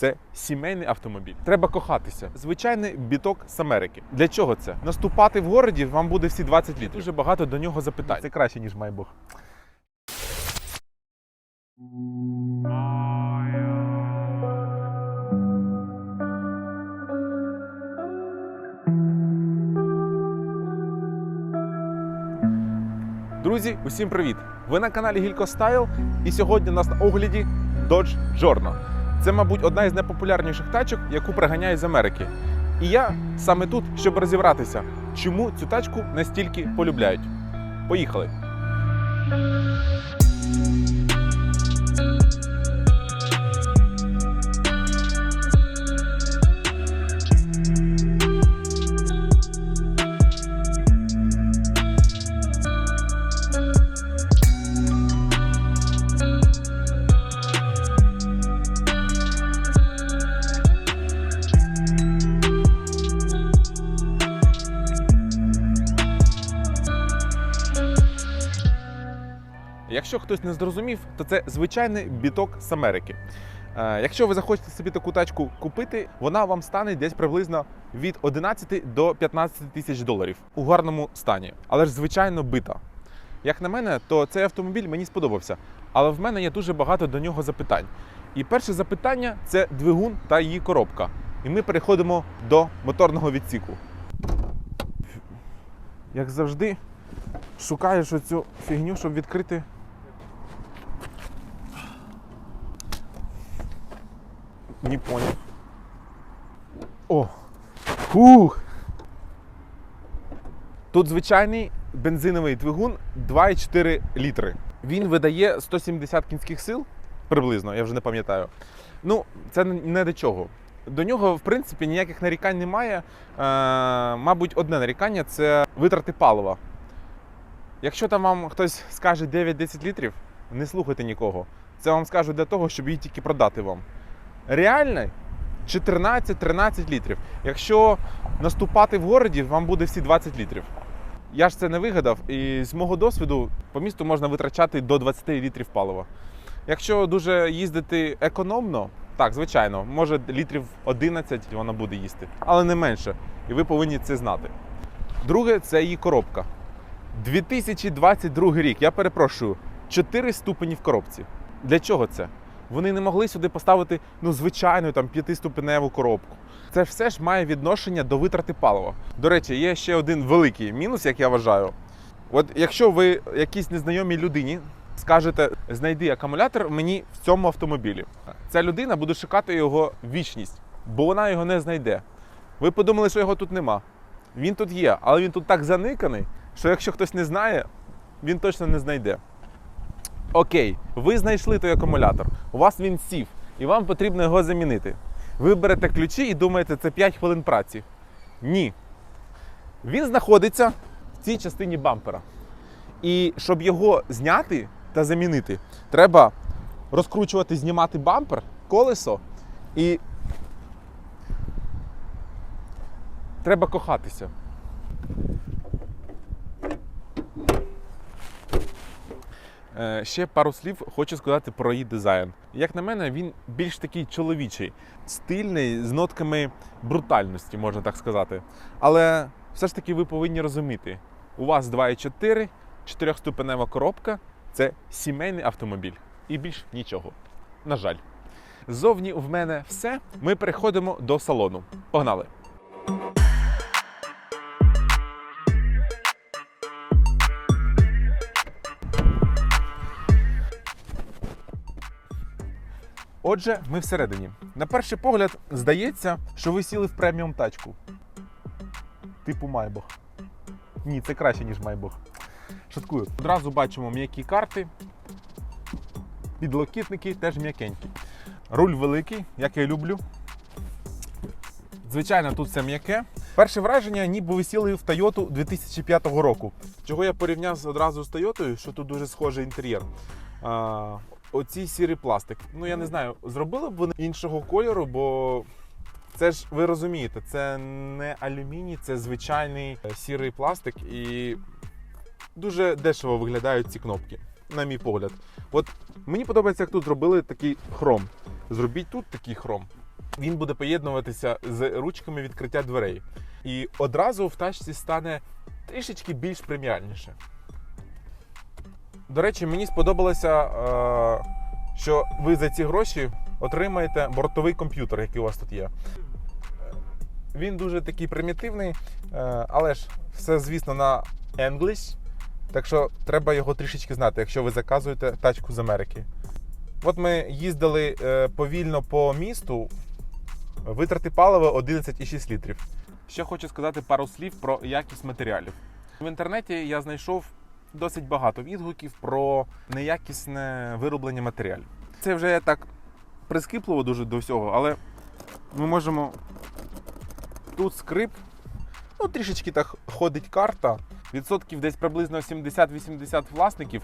Це сімейний автомобіль. Треба кохатися. Звичайний біток з Америки. Для чого це? Наступати в городі вам буде всі 20 літрів. Дуже багато до нього запитань. Це краще ніж майбух. Друзі, усім привіт! Ви на каналі Гілько Стайл, і сьогодні у нас на огляді Dodge Giorno. Це, мабуть, одна із найпопулярніших тачок, яку приганяють з Америки. І я саме тут, щоб розібратися, чому цю тачку настільки полюбляють. Поїхали! Хтось не зрозумів, то це звичайний біток з Америки. Е, Якщо ви захочете собі таку тачку купити, вона вам стане десь приблизно від 11 до 15 тисяч доларів у гарному стані, але ж звичайно бита. Як на мене, то цей автомобіль мені сподобався, але в мене є дуже багато до нього запитань. І перше запитання це двигун та її коробка. І ми переходимо до моторного відсіку. Як завжди, шукаєш оцю фігню, щоб відкрити Не понял. О! Фух! Тут звичайний бензиновий двигун 2,4 літри. Він видає 170 кінських сил приблизно, я вже не пам'ятаю. Ну, це не до чого. До нього, в принципі, ніяких нарікань немає. Е, мабуть, одне нарікання це витрати палива. Якщо там вам хтось скаже 9-10 літрів, не слухайте нікого. Це вам скажуть для того, щоб її тільки продати вам. Реальний 14-13 літрів. Якщо наступати в городі, вам буде всі 20 літрів. Я ж це не вигадав, і з мого досвіду по місту можна витрачати до 20 літрів палива. Якщо дуже їздити економно, так, звичайно, може літрів 11 вона буде їсти, але не менше. І ви повинні це знати. Друге, це її коробка. 2022 рік, я перепрошую, 4 ступені в коробці. Для чого це? Вони не могли сюди поставити ну, звичайну там п'ятиступеневу коробку. Це все ж має відношення до витрати палива. До речі, є ще один великий мінус, як я вважаю. От якщо ви якійсь незнайомій людині скажете, знайди акумулятор мені в цьому автомобілі, ця людина буде шукати його вічність, бо вона його не знайде. Ви подумали, що його тут нема. Він тут є, але він тут так заниканий, що якщо хтось не знає, він точно не знайде. Окей, ви знайшли той акумулятор, у вас він сів, і вам потрібно його замінити. Ви берете ключі і думаєте, це 5 хвилин праці. Ні. Він знаходиться в цій частині бампера. І щоб його зняти та замінити, треба розкручувати, знімати бампер, колесо і треба кохатися. Ще пару слів хочу сказати про її дизайн. Як на мене, він більш такий чоловічий, стильний, з нотками брутальності, можна так сказати. Але все ж таки ви повинні розуміти: у вас 2,4, 4-ступенева коробка це сімейний автомобіль і більш нічого. На жаль. Ззовні в мене все. Ми переходимо до салону. Погнали! Отже, ми всередині. На перший погляд, здається, що ви сіли в преміум тачку. Типу Майбах. Ні, це краще, ніж Майбах. Шуткую. Одразу бачимо м'які карти. Підлокітники теж м'якенькі. Руль великий, як я люблю. Звичайно, тут все м'яке. Перше враження, ніби ви сіли в Toyota 2005 року. Чого я порівняв одразу з Toyota, що тут дуже схожий інтер'єр. Оці сірий пластик. Ну я не знаю, зробили б вони іншого кольору, бо це ж ви розумієте, це не алюміній, це звичайний е, сірий пластик, і дуже дешево виглядають ці кнопки, на мій погляд. От мені подобається, як тут зробили такий хром. Зробіть тут такий хром. він буде поєднуватися з ручками відкриття дверей. І одразу в тачці стане трішечки більш преміальніше. До речі, мені сподобалося, е, що ви за ці гроші отримаєте бортовий комп'ютер, який у вас тут є. Він дуже такий примітивний, е, але ж все, звісно, на English. Так що треба його трішечки знати, якщо ви заказуєте тачку з Америки. От ми їздили е, повільно по місту, витрати палива 11,6 літрів. Ще хочу сказати пару слів про якість матеріалів. В інтернеті я знайшов досить багато відгуків про неякісне вироблення матеріалів. Це вже так прискіпливо дуже до всього, але ми можемо тут скрип, ну трішечки так ходить карта. Відсотків десь приблизно 70-80 власників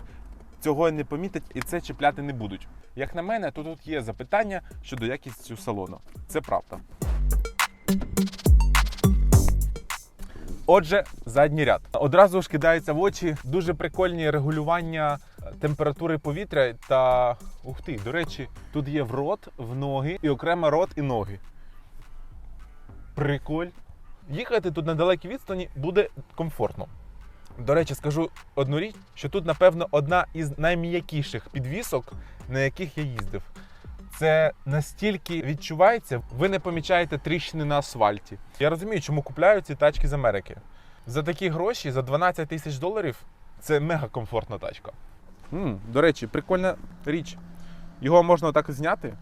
цього не помітять і це чіпляти не будуть. Як на мене, то тут є запитання щодо якості салону. Це правда. Отже, задній ряд. Одразу ж кидається в очі дуже прикольні регулювання температури повітря та ух ти, до речі, тут є в рот, в ноги і окремо рот і ноги. Приколь. Їхати тут на далекій відстані буде комфортно. До речі, скажу одну річ, що тут, напевно, одна із найм'якіших підвісок, на яких я їздив. Це настільки відчувається, ви не помічаєте тріщини на асфальті. Я розумію, чому купляють ці тачки з Америки. За такі гроші, за 12 тисяч доларів, це мега комфортна тачка. м до речі, прикольна річ. Його можна так зняти.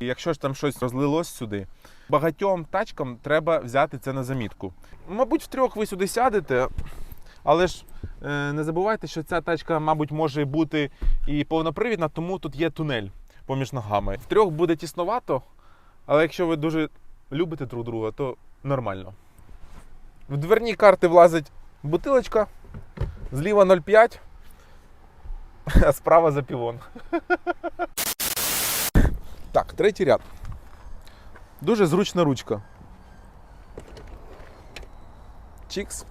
І якщо ж там щось розлилось сюди, багатьом тачкам треба взяти це на замітку. Мабуть, втрьох ви сюди сядете, але ж е, не забувайте, що ця тачка, мабуть, може бути і повнопривідна, тому тут є тунель поміж ногами. Втрьох буде тісновато, але якщо ви дуже любите друг друга, то нормально. В дверні карти влазить бутилочка, зліва 0,5, а справа за півон. Так, третій ряд. Дуже зручна ручка. Чікс.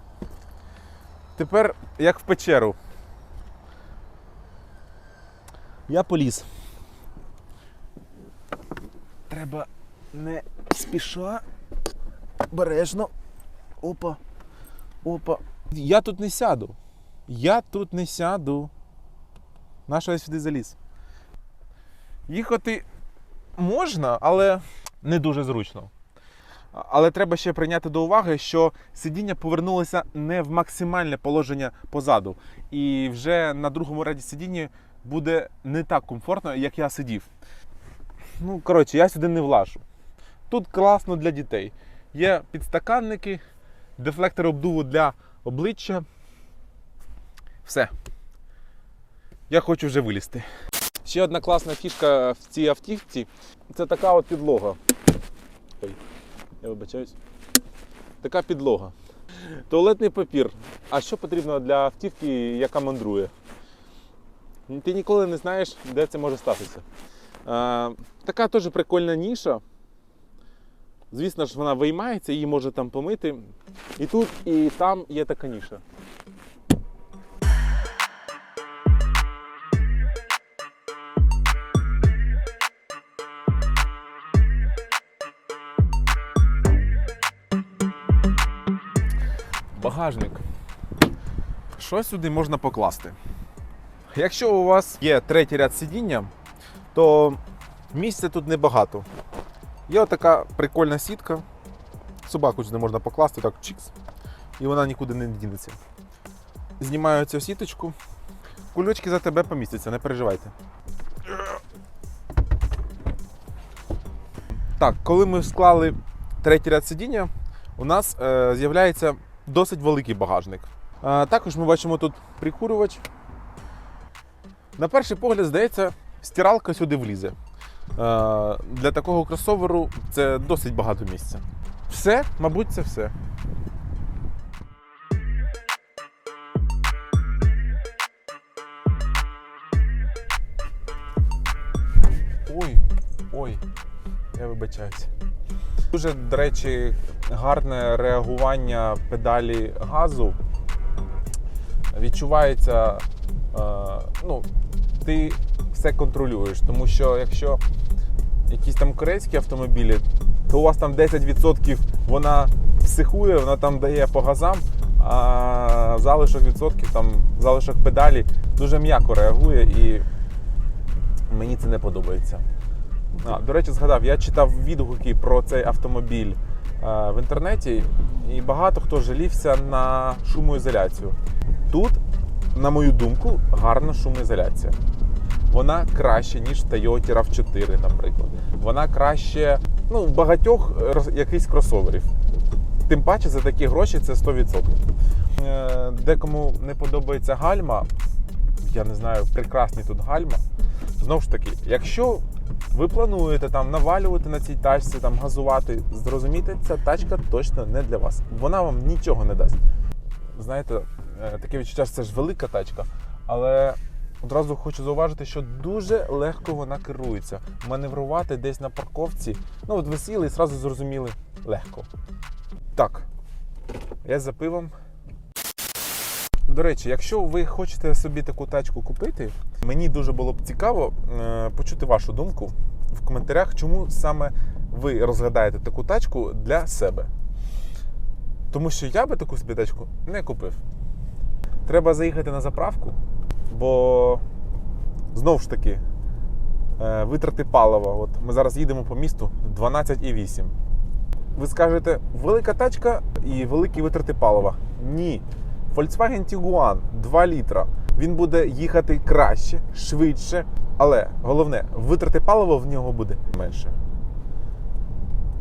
Тепер як в печеру. Я поліз. Треба не спіша. Бережно. Опа. Опа. Я тут не сяду. Я тут не сяду. Нащо я сюди заліз? Їхати можна, але не дуже зручно. Але треба ще прийняти до уваги, що сидіння повернулося не в максимальне положення позаду. І вже на другому ряді сидіння буде не так комфортно, як я сидів. Ну, коротше, я сюди не влажу. Тут класно для дітей. Є підстаканники, дефлектор обдуву для обличчя. Все. Я хочу вже вилізти. Ще одна класна фішка в цій автівці це така от підлога. Ой, я вибачаюсь. Така підлога. Туалетний папір. А що потрібно для автівки, яка мандрує? Ти ніколи не знаєш, де це може статися. Е, така теж прикольна ніша. Звісно ж, вона виймається, її може там помити. І тут, і там є така ніша. Багажник. Що сюди можна покласти? Якщо у вас є третій ряд сидіння, то місця тут небагато. Є отака прикольна сітка. Собаку сюди можна покласти, так чікс. І вона нікуди не дінеться. Знімаю цю сіточку. Кульочки за тебе помістяться, не переживайте. Так, коли ми склали третій ряд сидіння, у нас е, з'являється досить великий багажник. Е, також ми бачимо тут прикурювач. На перший погляд, здається, стиралка сюди влізе. Е, Для такого кросоверу це досить багато місця. Все, мабуть, це все. Ой, ой, я вибачаюся. Дуже, до речі, гарне реагування педалі газу. Відчувається, е, ну, ти все контролюєш, тому що якщо якісь там корейські автомобілі, то у вас там 10% вона психує, вона там дає по газам, а залишок відсотків, там залишок педалі дуже м'яко реагує і мені це не подобається. А, до речі, згадав, я читав відгуки про цей автомобіль в інтернеті, і багато хто жалівся на шумоізоляцію. Тут, на мою думку, гарна шумоізоляція. Вона краще, ніж в Toyota RAV4, наприклад. Вона краще ну, багатьох якихось кросоверів. Тим паче за такі гроші це 100%. Е, Декому не подобається гальма, я не знаю, прекрасні тут гальма. Знову ж таки, якщо ви плануєте там навалювати на цій тачці, там газувати, зрозумійте, ця тачка точно не для вас. Вона вам нічого не дасть. Знаєте, е, таке відчуття, що це ж велика тачка, але одразу хочу зауважити, що дуже легко вона керується. Маневрувати десь на парковці. Ну, от ви сіли і зразу зрозуміли легко. Так, я за пивом. До речі, якщо ви хочете собі таку тачку купити, мені дуже було б цікаво е, почути вашу думку в коментарях, чому саме ви розглядаєте таку тачку для себе. Тому що я би таку собі тачку не купив. Треба заїхати на заправку, бо знову ж таки е, витрати палива. От ми зараз їдемо по місту 12,8. Ви скажете, велика тачка і великі витрати палива. Ні. Volkswagen Tiguan 2 літра. Він буде їхати краще, швидше, але головне, витрати палива в нього буде менше.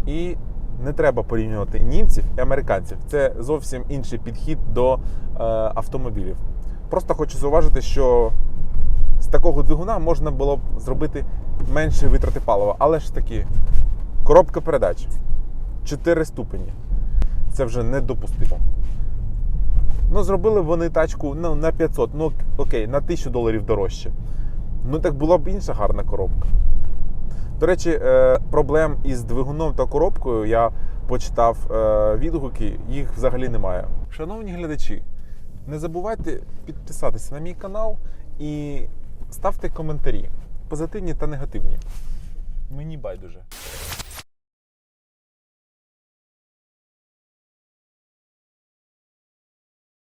І не треба порівнювати німців і американців. Це зовсім інший підхід до е, автомобілів. Просто хочу зауважити, що з такого двигуна можна було б зробити менше витрати палива. Але ж таки, коробка передач 4 ступені. Це вже недопустимо. Ну, зробили вони тачку ну, на 500, ну окей, на 1000 доларів дорожче. Ну так була б інша гарна коробка. До речі, е, проблем із двигуном та коробкою я почитав е, відгуки, їх взагалі немає. Шановні глядачі, не забувайте підписатися на мій канал і ставте коментарі, позитивні та негативні. Мені байдуже.